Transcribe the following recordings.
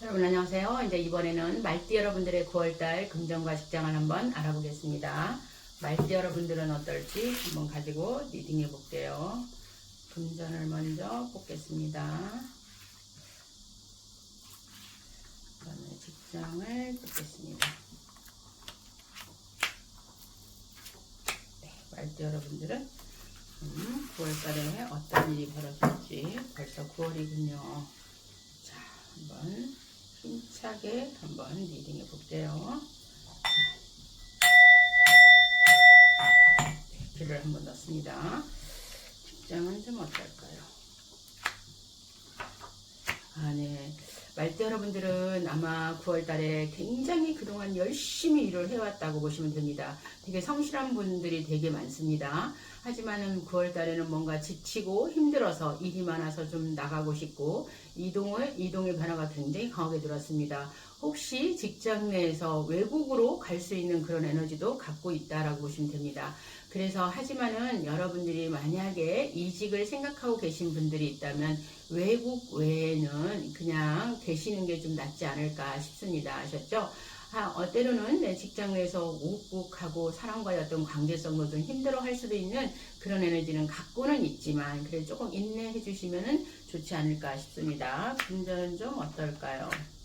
여러분 안녕하세요. 이제 이번에는 말띠 여러분들의 9월달 금전과 직장을 한번 알아보겠습니다. 말띠 여러분들은 어떨지 한번 가지고 리딩해 볼게요. 금전을 먼저 뽑겠습니다. 그다음에 직장을 뽑겠습니다. 네, 말띠 여러분들은 음, 9월달에 어떤 일이 벌어질지 벌써 9월이군요. 자, 한번 힘차게 한번 리딩해 볼게요. 네, 길을 한번 넣습니다. 직장은 좀 어떨까요? 아, 네. 말대 여러분들은 아마 9월 달에 굉장히 그동안 열심히 일을 해왔다고 보시면 됩니다. 되게 성실한 분들이 되게 많습니다. 하지만은 9월 달에는 뭔가 지치고 힘들어서 일이 많아서 좀 나가고 싶고 이동을, 이동의 변화가 굉장히 강하게 들었습니다. 혹시 직장 내에서 외국으로 갈 수 있는 그런 에너지도 갖고 있다라고 보시면 됩니다. 그래서 하지만은 여러분들이 만약에 이직을 생각하고 계신 분들이 있다면 외국 외에는 그냥 계시는 게 좀 낫지 않을까 싶습니다. 아셨죠? 아, 어, 때로는 내 직장 내에서 우욱하고 사람과의 어떤 관계성도 좀 힘들어 할 수도 있는 그런 에너지는 갖고는 있지만, 그래 조금 인내해 주시면은 좋지 않을까 싶습니다. 금전은 좀 어떨까요?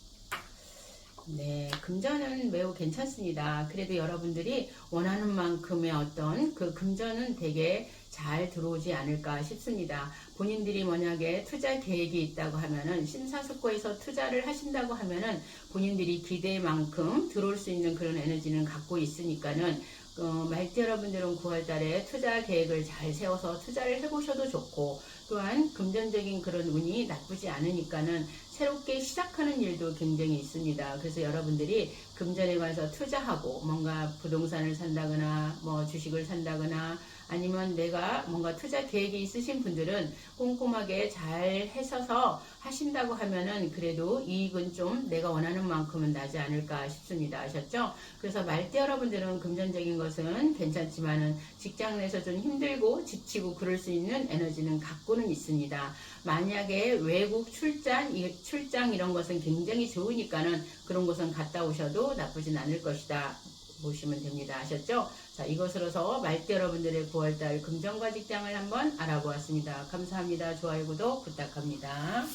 네, 금전은 매우 괜찮습니다. 그래도 여러분들이 원하는 만큼의 어떤 그 금전은 되게 잘 들어오지 않을까 싶습니다. 본인들이 만약에 투자 계획이 있다고 하면은 심사숙고해서 투자를 하신다고 하면은 본인들이 기대만큼 들어올 수 있는 그런 에너지는 갖고 있으니까는 어, 말띠 여러분들은 9월 달에 투자 계획을 잘 세워서 투자를 해보셔도 좋고 또한 금전적인 그런 운이 나쁘지 않으니까는 새롭게 시작하는 일도 굉장히 있습니다. 그래서 여러분들이 금전에 관해서 투자하고 뭔가 부동산을 산다거나 뭐 주식을 산다거나 아니면 내가 뭔가 투자 계획이 있으신 분들은 꼼꼼하게 잘 하셔서 하신다고 하면은 그래도 이익은 좀 내가 원하는 만큼은 나지 않을까 싶습니다. 아셨죠? 그래서 말대 여러분들은 금전적인 것은 괜찮지만은 직장 내에서 좀 힘들고 지치고 그럴 수 있는 에너지는 갖고는 있습니다. 만약에 외국 출장, 출장 이런 것은 굉장히 좋으니까는 그런 곳은 갔다 오셔도 나쁘진 않을 것이다. 보시면 됩니다. 아셨죠? 자, 이것으로서 말대 여러분들의 9월달 금전과 직장을 한번 알아보았습니다. 감사합니다. 좋아요, 구독 부탁합니다.